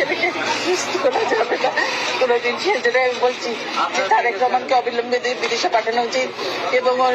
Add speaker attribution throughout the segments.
Speaker 1: ছেলেকে সুস্থ করা যাবে না বিদেশে পাঠানো উচিত এবং ওর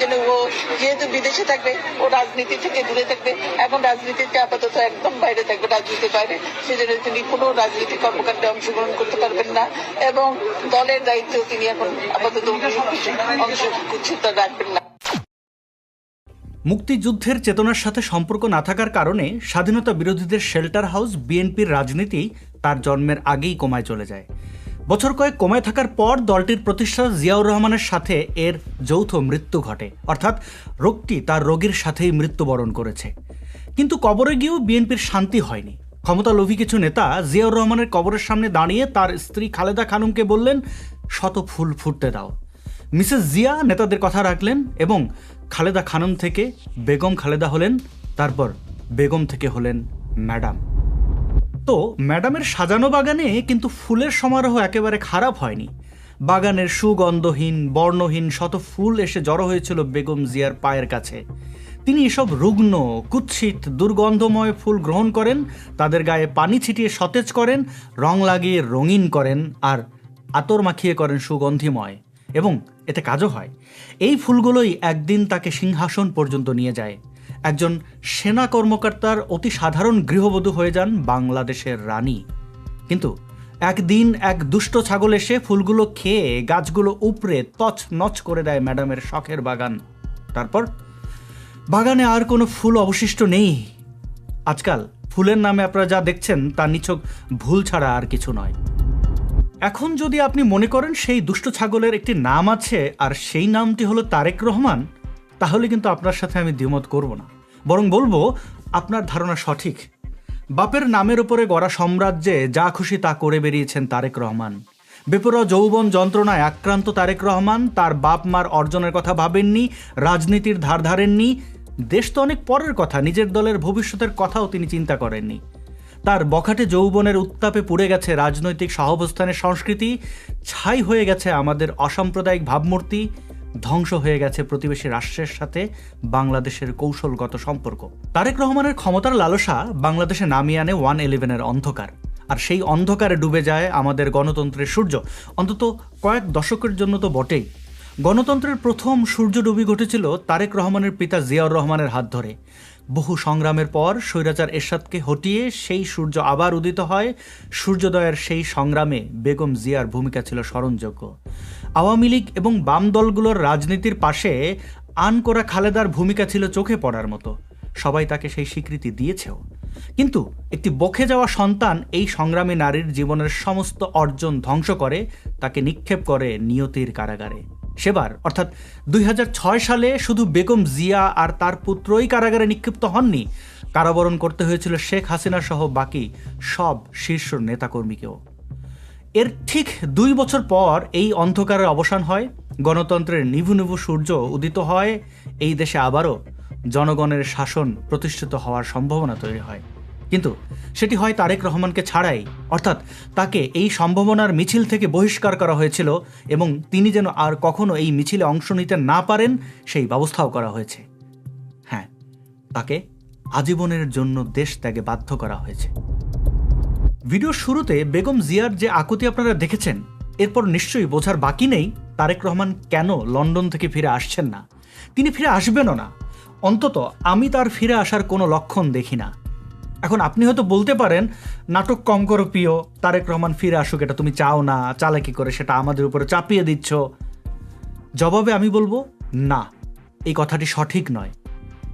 Speaker 1: জন্য ও যেহেতু বিদেশে থাকবে ও রাজনীতি থেকে দূরে থাকবে এখন রাজনীতিতে আপাতত একদম বাইরে থাকবে রাজনীতির বাইরে সেই জন্য তিনি কোনো রাজনীতি কর্মকাণ্ডে অংশগ্রহণ করতে পারবেন না এবং দলের দায়িত্ব তিনি এখন আপাতত অংশ রাখবেন না।
Speaker 2: মুক্তিযুদ্ধের চেতনার সাথে সম্পর্ক না থাকার কারণে স্বাধীনতা বিরোধীদের শেল্টার হাউস বিএনপির রাজনীতি তার জন্মের আগেই কমায় চলে যায়। বছর কয়েক কমায় থাকার পর দলটির প্রতিষ্ঠা জিয়াউর রহমানের সাথে এর যৌথ মৃত্যু ঘটে। অর্থাৎ রোগটি তার রোগীর সাথেই মৃত্যুবরণ করেছে। কিন্তু কবরে গিয়েও বিএনপির শান্তি হয়নি। ক্ষমতা লোভী কিছু নেতা জিয়াউর রহমানের কবরের সামনে দাঁড়িয়ে তার স্ত্রী খালেদা খানুমকে বললেন, শত ফুল ফুটতে দাও। মিসেস জিয়া নেতাদের কথা রাখলেন এবং খালেদা খানম থেকে বেগম খালেদা হলেন, তারপর বেগম থেকে হলেন ম্যাডাম। তো ম্যাডামের সাজানো বাগানে কিন্তু ফুলের সমারোহ একেবারে খারাপ হয়নি। বাগানের সুগন্ধহীন, বর্ণহীন শত ফুল এসে জড়ো হয়েছিল বেগম জিয়ার পায়ের কাছে। তিনি এসব রুগ্ন, কুৎসিত, দুর্গন্ধময় ফুল গ্রহণ করেন, তাদের গায়ে পানি ছিটিয়ে সতেজ করেন, রং লাগিয়ে রঙিন করেন আর আতর মাখিয়ে করেন সুগন্ধিময়। এবং এতে কাজও হয়। এই ফুলগুলোই একদিন তাকে সিংহাসন পর্যন্ত নিয়ে যায়। একজন সেনা কর্মকর্তার অতি সাধারণ গৃহবধূ হয়ে যান বাংলাদেশের রানী। কিন্তু একদিন এক দুষ্ট ছাগল এসে ফুলগুলো খেয়ে গাছগুলো উপড়ে তছ নচ করে দেয় ম্যাডামের শখের বাগান। তারপর বাগানে আর কোনো ফুল অবশিষ্ট নেই। আজকাল ফুলের নামে আপনারা যা দেখছেন তা নিছক ভুল ছাড়া আর কিছু নয়। এখন যদি আপনি মনে করেন সেই দুষ্ট ছাগলের একটি নাম আছে আর সেই নামটি হলো তারেক রহমান, তাহলে কিন্তু আপনার সাথে আমি দ্বিমত করব না। বরং বলব, আপনার ধারণা সঠিক। বাপের নামের উপরে গড়া সাম্রাজ্যে যা খুশি তা করে বেরিয়েছেন তারেক রহমান। বেপরোয়া যৌবন যন্ত্রণায় আক্রান্ত তারেক রহমান, তার বাপ মার অর্জনের কথা ভাবেননি, রাজনীতির ধার ধারেননি, দেশ তো অনেক পরের কথা, নিজের দলের ভবিষ্যতের কথাও তিনি চিন্তা করেননি। তার বখাটে যৌবনের উত্তাপে পুড়ে গেছে রাজনৈতিক সহাবস্থানের সংস্কৃতি, ছাই হয়ে গেছে আমাদের অসাম্প্রদায়িক ভাবমূর্তি, ধ্বংস হয়ে গেছে প্রতিবেশী রাষ্ট্রের সাথে বাংলাদেশের কৌশলগত সম্পর্ক। তারেক রহমানের ক্ষমতার লালসা বাংলাদেশে নামিয়ে আনে ওয়ান ইলেভেনের অন্ধকার। আর সেই অন্ধকারে ডুবে যায় আমাদের গণতন্ত্রের সূর্য। অন্তত কয়েক দশকের জন্য তো বটেই। গণতন্ত্রের প্রথম সূর্যডুবি ঘটেছিল তারেক রহমানের পিতা জিয়াউর রহমানের হাত ধরে। বহু সংগ্রামের পর স্বৈরাচার এরশাদকে হটিয়ে সেই সূর্য আবার উদিত হয়। সূর্যোদয়ের সেই সংগ্রামে বেগম জিয়ার ভূমিকা ছিল স্মরণযোগ্য। আওয়ামী লীগ এবং বাম দলগুলোর রাজনীতির পাশে আন করা খালেদার ভূমিকা ছিল চোখে পড়ার মতো। সবাই তাকে সেই স্বীকৃতি দিয়েছেও। কিন্তু একটি বখে যাওয়া সন্তান এই সংগ্রামী নারীর জীবনের সমস্ত অর্জন ধ্বংস করে, তাকে নিক্ষেপ করে নিয়তির কারাগারে। সেবার। অর্থাৎ দুই হাজার ছয় সালে শুধু বেগম জিয়া আর তার পুত্রই কারাগারে নিক্ষিপ্ত হননি। কারাবরণ করতে হয়েছিল শেখ হাসিনা সহ বাকি সব শীর্ষ নেতাকর্মীকেও। এর ঠিক দুই বছর পর এই অন্ধকারের অবসান হয়, গণতন্ত্রের নিভু নিভু সূর্য উদিত হয়, এই দেশে আবারও জনগণের শাসন প্রতিষ্ঠিত হওয়ার সম্ভাবনা তৈরি হয়। কিন্তু সেটি হয় তারেক রহমানকে ছাড়াই। অর্থাৎ তাকে এই সম্ভাবনার মিছিল থেকে বহিষ্কার করা হয়েছিল এবং তিনি যেন আর কখনো এই মিছিলে অংশ নিতে না পারেন, সেই ব্যবস্থাও করা হয়েছে। হ্যাঁ তাকে আজীবনের জন্য দেশ ত্যাগে বাধ্য করা হয়েছে। ভিডিওর শুরুতে বেগম জিয়ার যে আকুতি আপনারা দেখেছেন, এরপর নিশ্চয়ই বোঝার বাকি নেই তারেক রহমান কেন লন্ডন থেকে ফিরে আসছেন না। তিনি ফিরে আসবেনও না। অন্তত আমি তার ফিরে আসার কোনো লক্ষণ দেখি না। এখন আপনি হয়তো বলতে পারেন, নাটক কম করো প্রিয়, তারেক রহমান ফিরে আসুক, এটা তুমি চাও না, চালাকি করে সেটা আমাদের উপরে চাপিয়ে দিচ্ছ। জবাবে আমি বলব, না, এই কথাটি সঠিক নয়।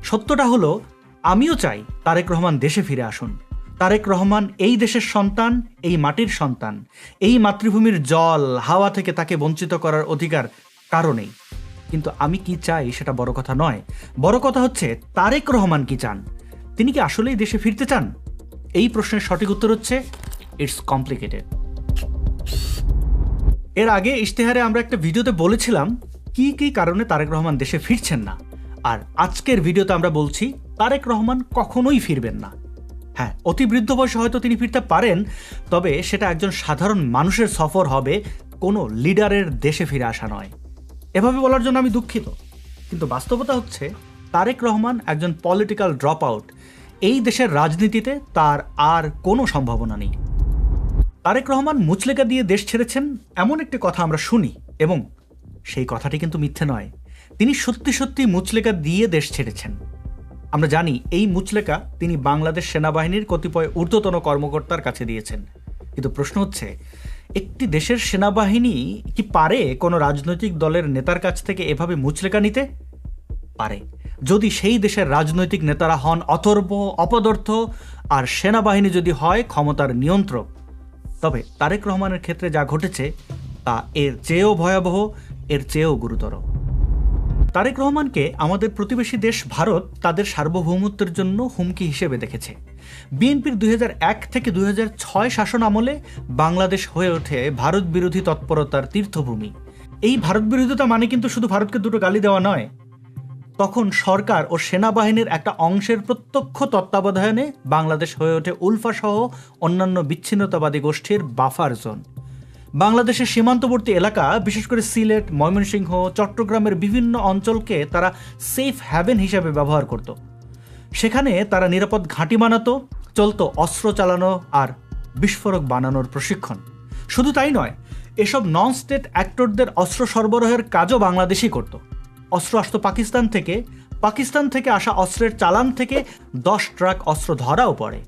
Speaker 2: সত্যটা হলো, আমিও চাই তারেক রহমান দেশে ফিরে আসুন। তারেক রহমান এই দেশের সন্তান, এই মাটির সন্তান। এই মাতৃভূমির জল, হাওয়া থেকে তাকে বঞ্চিত করার অধিকার কারণেই কিন্তু আমি কি চাই সেটা বড় কথা নয়। বড় কথা হচ্ছে, তারেক রহমান কি চান? তিনি কি আসলেই দেশে ফিরতে চান? এই প্রশ্নের সঠিক উত্তর হচ্ছে ইটস কমপ্লিকেটেড এর আগে ইশতেহারে আমরা একটা ভিডিওতে বলেছিলাম, কি কি কারণে তারেক রহমান দেশে ফিরছেন না? আর আজকের ভিডিওতে আমরা বলছি, তারেক রহমান কখনোই ফিরবেন না। হ্যাঁ অতি বৃদ্ধ বয়সে হয়তো তিনি ফিরতে পারেন, তবে সেটা একজন সাধারণ মানুষের সফর হবে, কোনো লিডারের দেশে ফিরে আসা নয়। এভাবে বলার জন্য আমি দুঃখিত। কিন্তু বাস্তবতা হচ্ছে, তারেক রহমান একজন পলিটিক্যাল ড্রপ আউট এই দেশের রাজনীতিতে তার আর কোনো সম্ভাবনা নেই। তারেক রহমান মুচলেকা দিয়ে দেশ ছেড়েছেন এমন একটি কথা আমরা শুনি এবং সেই কথাটি কিন্তু মিথ্যে নয়। তিনি সত্যি সত্যি মুচলেকা দিয়ে দেশ ছেড়েছেন। আমরা জানি এই মুচলেকা তিনি বাংলাদেশ সেনাবাহিনীর কতিপয় ঊর্ধ্বতন কর্মকর্তার কাছে দিয়েছেন। কিন্তু প্রশ্ন হচ্ছে, একটি দেশের সেনাবাহিনী কি পারে কোনো রাজনৈতিক দলের নেতার কাছ থেকে এভাবে মুচলেকা নিতে? পারে। যদি সেই দেশের রাজনৈতিক নেতারা হন অথর্ব, অপদর্থ, আর সেনাবাহিনী যদি হয় ক্ষমতার নিয়ন্ত্রক। তবে তারেক রহমানের ক্ষেত্রে যা ঘটেছে, তা এর চেয়েও ভয়াবহ, এর চেয়েও গুরুতর। তারেক রহমানকে আমাদের প্রতিবেশী দেশ ভারত তাদের সার্বভৌমত্বের জন্য হুমকি হিসেবে দেখেছে। বিএনপির দুই হাজার এক থেকে দুই হাজার ছয় শাসন আমলে বাংলাদেশ হয়ে ওঠে ভারত বিরোধী তৎপরতার তীর্থভূমি। এই ভারত বিরোধিতা মানে কিন্তু শুধু ভারতকে দুটো গালি দেওয়া নয় তখন সরকার ও সেনাবাহিনীর একটা অংশের প্রত্যক্ষ তত্ত্বাবধানে বাংলাদেশ হয়ে ওঠে উলফাসহ অন্যান্য বিচ্ছিন্নতাবাদী গোষ্ঠীর বাফার জোন। বাংলাদেশের সীমান্তবর্তী এলাকা, বিশেষ করে সিলেট, ময়মনসিংহ, চট্টগ্রামের বিভিন্ন অঞ্চলকে তারা সেফ হ্যাভেন হিসেবে ব্যবহার করত। সেখানে তারা নিরাপদ ঘাঁটি বানাতো, চলতো অস্ত্র চালানো আর বিস্ফোরক বানানোর প্রশিক্ষণ। শুধু তাই নয়, এসব নন স্টেট অ্যাক্টরদের অস্ত্র সরবরাহের কাজও বাংলাদেশই করত। অস্ত্র আসতো পাকিস্তান থেকে পাকিস্তান থেকে আসা অস্ত্রের চালান থেকে দশ ট্রাক অস্ত্র ধরাও পড়ে।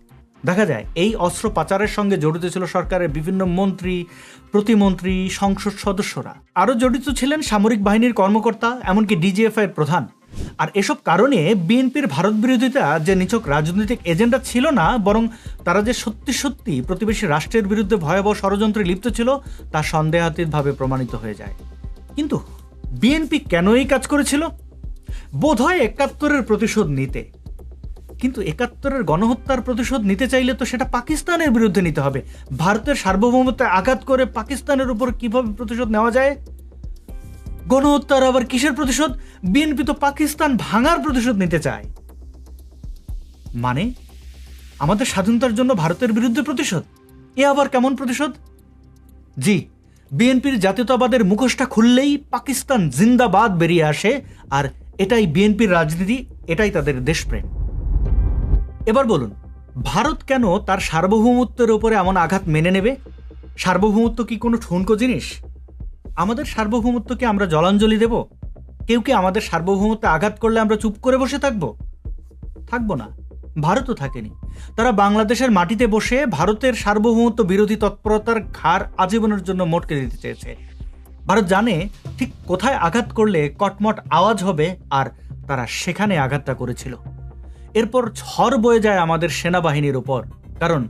Speaker 2: দেখা যায়, এই অস্ত্র পাচারের সঙ্গে জড়িত ছিল সরকারের বিভিন্ন মন্ত্রী, প্রতিমন্ত্রী, সংসদ সদস্যরা। আরও জড়িত ছিলেন সামরিক বাহিনীর কর্মকর্তা, এমনকি ডিজিএফআই এর প্রধান। আর এসব কারণে বিএনপির ভারত বিরোধিতা যে নিছক রাজনৈতিক এজেন্ডা ছিল না, বরং তারা যে সত্যি সত্যি প্রতিবেশী রাষ্ট্রের বিরুদ্ধে ভয়াবহ ষড়যন্ত্রে লিপ্ত ছিল, তা সন্দেহাতীতভাবে প্রমাণিত হয়ে যায়। কিন্তু বিএনপি কেন এই কাজ করেছিল? বোধহয় একাত্তরের প্রতিশোধ নিতে। কিন্তু একাত্তরের গণহত্যার প্রতিশোধ নিতে চাইলে তো সেটা পাকিস্তানের বিরুদ্ধে নিতে হবে। ভারতের সার্বভৌমত্বে আঘাত করে পাকিস্তানের উপর কীভাবে প্রতিশোধ নেওয়া যায়? গণহত্যার আবার কিসের প্রতিশোধ? বিএনপি তো পাকিস্তান ভাঙার প্রতিশোধ নিতে চায়। মানে? আমাদের স্বাধীনতার জন্য ভারতের বিরুদ্ধে প্রতিশোধ? এ আবার কেমন প্রতিশোধ? জি বিএনপির জাতীয়তাবাদের মুখোশটা খুললেই পাকিস্তান জিন্দাবাদ বেরিয়ে আসে, আর এটাই বিএনপির রাজনীতি, এটাই তাদের দেশপ্রেম। এবার বলুন, ভারত কেন তার সার্বভৌমত্বের ওপরে এমন আঘাত মেনে নেবে? সার্বভৌমত্ব কি কোনো ঠুনকো জিনিস? আমাদের সার্বভৌমত্বকে আমরা জলাঞ্জলি দেব? কেউ কি আমাদের সার্বভৌমত্বে আঘাত করলে আমরা চুপ করে বসে থাকব? থাকব না। ভারতও থাকেনি। তারা বাংলাদেশের মাটিতে বসে ভারতের সার্বভৌমত্ব বিরোধী তৎপরতার ঘাড় আজীবনের জন্য মোটকে দিতে চেয়েছে। ভারত জানে ঠিক কোথায় আঘাত করলে কটমট আওয়াজ হবে আর তারা সেখানে আঘাতটা করেছিল। এরপর ঝড় বয়ে যায় আমাদের সেনাবাহিনীর উপর। কারণ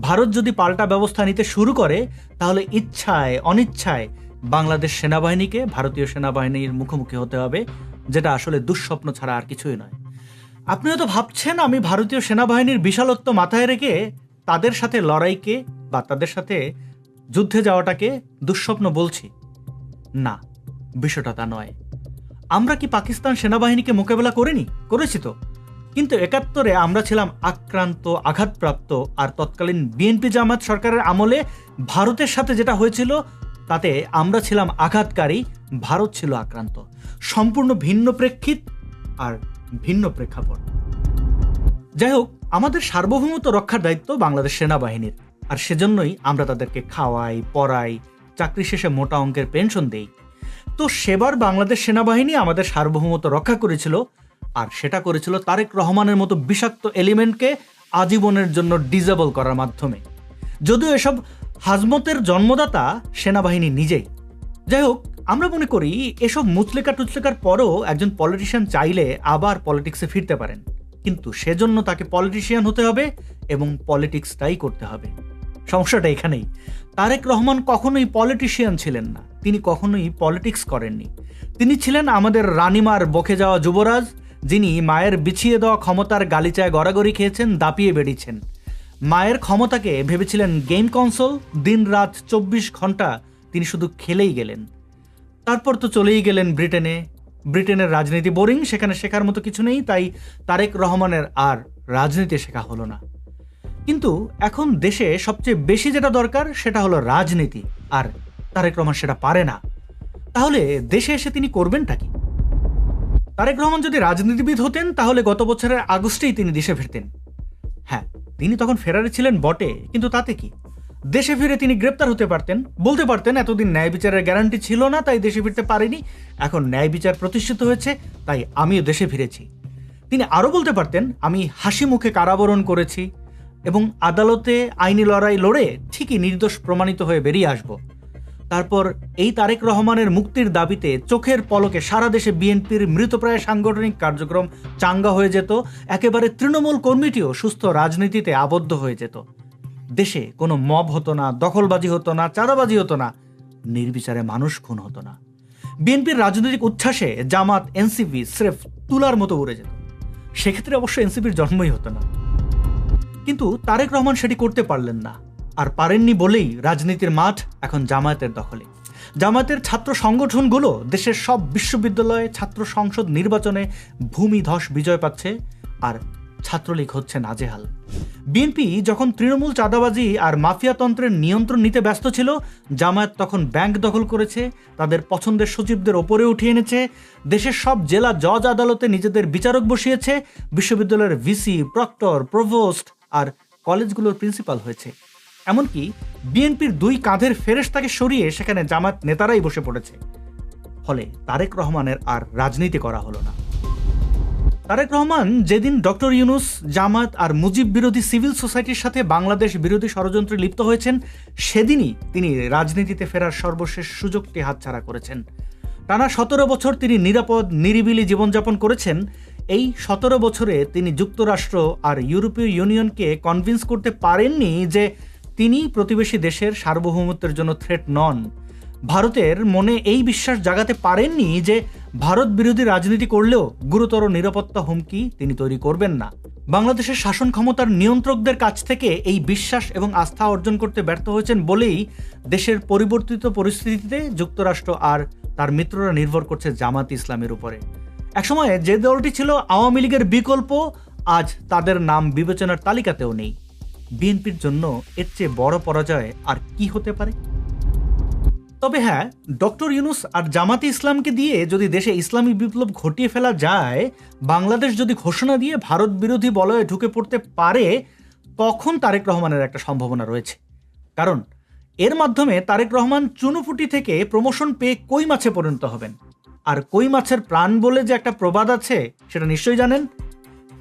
Speaker 2: ভারত যদি পাল্টা ব্যবস্থা নিতে শুরু করে, তাহলে ইচ্ছায়, অনিচ্ছায় বাংলাদেশ সেনাবাহিনীকে ভারতীয় সেনাবাহিনীর মুখোমুখি হতে হবে, যেটা আসলে দুঃস্বপ্ন ছাড়া আর কিছুই নয়। আপনি হয়তো ভাবছেন আমি ভারতীয় সেনাবাহিনীর বিশালত্ব মাথায় রেখে তাদের সাথে লড়াইকে বা তাদের সাথে যুদ্ধে যাওয়াটাকে দুঃস্বপ্ন বলছি? না, বিষয়টা তা নয়। আমরা কি পাকিস্তান সেনাবাহিনীকে মোকাবেলা করিনি? করেছি তো। কিন্তু একাত্তরে আমরা ছিলাম আক্রান্ত, আঘাতপ্রাপ্ত আর তৎকালীন বিএনপি জামাত সরকারের আমলে ভারতের সাথে যেটা হয়েছিল, তাতে আমরা ছিলাম আঘাতকারী, ভারত ছিল আক্রান্ত। সম্পূর্ণ ভিন্ন প্রেক্ষিত আর ভিন্ন প্রেক্ষাপট। যাই হোক আমাদের সার্বভৌমত্ব রক্ষার দায়িত্ব বাংলাদেশ সেনাবাহিনীর। আর সেজন্যই আমরা তাদেরকে খাওয়াই, পড়াই, চাকরি শেষে মোটা অঙ্কের পেনশন দেই। তো সেবার বাংলাদেশ সেনাবাহিনী আমাদের সার্বভৌমত্ব রক্ষা করেছিল, আর সেটা করেছিল তারেক রহমানের মতো বিষাক্ত এলিমেন্টকে আজীবনের জন্য ডিজেবল করার মাধ্যমে। যদিও এসব হাজমতের জন্মদাতা সেনাবাহিনী নিজেই যাই হোক আমরা মনে করি এসব মুচলেকা টুচলেকার পরও একজন পলিটিশিয়ান চাইলে আবার পলিটিক্সে ফিরতে পারেন। কিন্তু সেজন্য তাকে পলিটিশিয়ান হতে হবে এবং পলিটিক্সটাই করতে হবে। সমস্যাটা এখানেই। তারেক রহমান কখনোই পলিটিশিয়ান ছিলেন না। তিনি কখনোই পলিটিক্স করেননি। তিনি ছিলেন আমাদের রানিমার বকে যাওয়া যুবরাজ, যিনি মায়ের বিছিয়ে দেওয়া ক্ষমতার গালিচায় গড়াগড়ি খেয়েছেন, দাপিয়ে বেরিয়েছেন মায়ের ক্ষমতাকে ভেবেছিলেন গেম কনসোল দিন রাত চব্বিশ ঘণ্টা তিনি শুধু খেলেই গেলেন। তারপর তো চলেই গেলেন ব্রিটেনে। ব্রিটেনের রাজনীতি বোরিং, সেখানে শেখার মতো কিছু নেই, তাই তারেক রহমানের আর রাজনীতি শেখা হলো না। কিন্তু এখন দেশে সবচেয়ে বেশি যেটা দরকার, সেটা হলো রাজনীতি, আর তারেক রহমান সেটা পারে না। তাহলে দেশে এসে তিনি করবেনটা কি? তারেক রহমান যদি রাজনীতিবিদ হতেন, তাহলে গত বছরের আগস্টেই তিনি দেশে ফিরতেন। হ্যাঁ তিনি তখন ফেরারে ছিলেন বটে, কিন্তু তাতে কি? দেশে ফিরে তিনি গ্রেপ্তার হতে পারতেন। বলতে পারতেন, এতদিন ন্যায় বিচারের গ্যারান্টি ছিল না, তাই দেশে ফিরতে পারিনি। এখন ন্যায় বিচার প্রতিষ্ঠিত হয়েছে, তাই আমিও দেশে ফিরেছি। তিনি আরও বলতে পারতেন, আমি হাসি মুখে কারাবরণ করেছি এবং আদালতে আইনি লড়াই লড়ে ঠিকই নির্দোষ প্রমাণিত হয়ে বেরিয়ে আসব। তারপর এই তারেক রহমানের মুক্তির দাবিতে চোখের পলকে সারা দেশে বিএনপির মৃতপ্রায় সাংগঠনিক কার্যক্রম চাঙ্গা হয়ে যেত, একেবারে তৃণমূল কর্মীটিও সুস্থ রাজনীতিতে আবদ্ধ হয়ে যেত। দেশে কোনো মব হতো না, দখলবাজি হতো না, চাঁদাবাজি হতো না, নির্বিচারে মানুষ খুন হতো না। বিএনপির রাজনৈতিক উচ্ছ্বাসে জামাত, এনসিপি স্রেফ তুলার মতো উড়ে যেত। সেক্ষেত্রে অবশ্য এনসিপির জন্মই হতো না। কিন্তু তারেক রহমান সেটি করতে পারলেন না। আর পারেননি বলেই রাজনীতির মাঠ এখন জামায়াতের দখলে। জামায়াতের ছাত্র সংগঠনগুলো দেশের সব বিশ্ববিদ্যালয়ে ছাত্র সংসদ নির্বাচনে ভূমিধস বিজয় পাচ্ছে। আর ছাত্রলীগ হচ্ছে নাজেহাল। বিএনপি যখন তৃণমূল চাঁদাবাজি আর মাফিয়াতন্ত্রের নিয়ন্ত্রণ নিতে ব্যস্ত ছিল, জামায়াত তখন ব্যাংক দখল করেছে, তাদের পছন্দের সচিবদের ওপরে উঠিয়ে এনেছে, দেশের সব জেলা জজ আদালতে নিজেদের বিচারক বসিয়েছে, বিশ্ববিদ্যালয়ের ভিসি, প্রক্টর, প্রভোস্ট আর কলেজগুলোর প্রিন্সিপাল হয়েছে। এমনকি বিএনপির দুই কাঁধের ফেরেশতাকে সরিয়ে সেখানে জামাত নেতারাই বসে পড়েছে। ফলে তারেক রহমানের আর রাজনীতি করা হলো না। তারেক রহমান যেদিন ডক্টর ইউনুস, জামাত আর মুজিব বিরোধী সিভিল সোসাইটির সাথে বাংলাদেশ বিরোধী ষড়যন্ত্রে লিপ্ত হয়েছেন, সেদিনই তিনি রাজনীতিতে ফেরার সর্বশেষ সুযোগটি হাতছাড়া করেছেন। টানা সতেরো বছর তিনি নিরাপদ, নিরিবিলি জীবনযাপন করেছেন। এই সতেরো বছরে তিনি যুক্তরাষ্ট্র আর ইউরোপীয় ইউনিয়নকে কনভিন্স করতে পারেননি যে তিনি প্রতিবেশী দেশের সার্বভৌমত্বের জন্য থ্রেট নন। ভারতের মনে এই বিশ্বাস জাগাতে পারেননি যে ভারত বিরোধী রাজনীতি করলেও গুরুতর নিরাপত্তা হুমকি তিনি তৈরি করবেন না। বাংলাদেশের শাসন ক্ষমতার নিয়ন্ত্রকদের কাছ থেকে এই বিশ্বাস এবং আস্থা অর্জন করতে ব্যর্থ হয়েছেন বলেই দেশের পরিবর্তিত পরিস্থিতিতে যুক্তরাষ্ট্র আর তার মিত্ররা নির্ভর করছে জামাত ইসলামের উপরে। একসময় যে দলটি ছিল আওয়ামী লীগের বিকল্প, আজ তাদের নাম বিবেচনার তালিকাতেও নেই। বিএনপির জন্য এর চেয়ে বড় পরাজয় আর কি হতে পারে? তবে হ্যাঁ ডক্টর ইউনুস আর জামাতে ইসলামকে দিয়ে যদি দেশে ইসলামী বিপ্লব ঘটিয়ে ফেলা যায়, বাংলাদেশ যদি ঘোষণা দিয়ে ভারত বিরোধী বলয়ে ঢুকে পড়তে পারে, তখন তারেক রহমানের একটা সম্ভাবনা রয়েছে। কারণ, এর মাধ্যমে তারেক রহমান চুনুপুটি থেকে প্রমোশন পেয়ে কই মাছে পরিণত হবেন? আর কই মাছের প্রাণ বলে যে একটা প্রবাদ আছে, সেটা নিশ্চয়ই জানেন?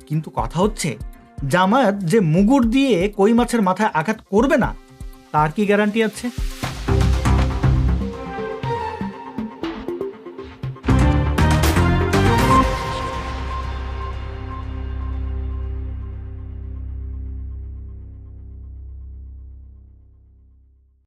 Speaker 2: কিন্তু কথা হচ্ছে, জামায়াত যে মুগুর দিয়ে কই মাছের মাথায় আঘাত করবে না, তার কি গ্যারান্টি আছে?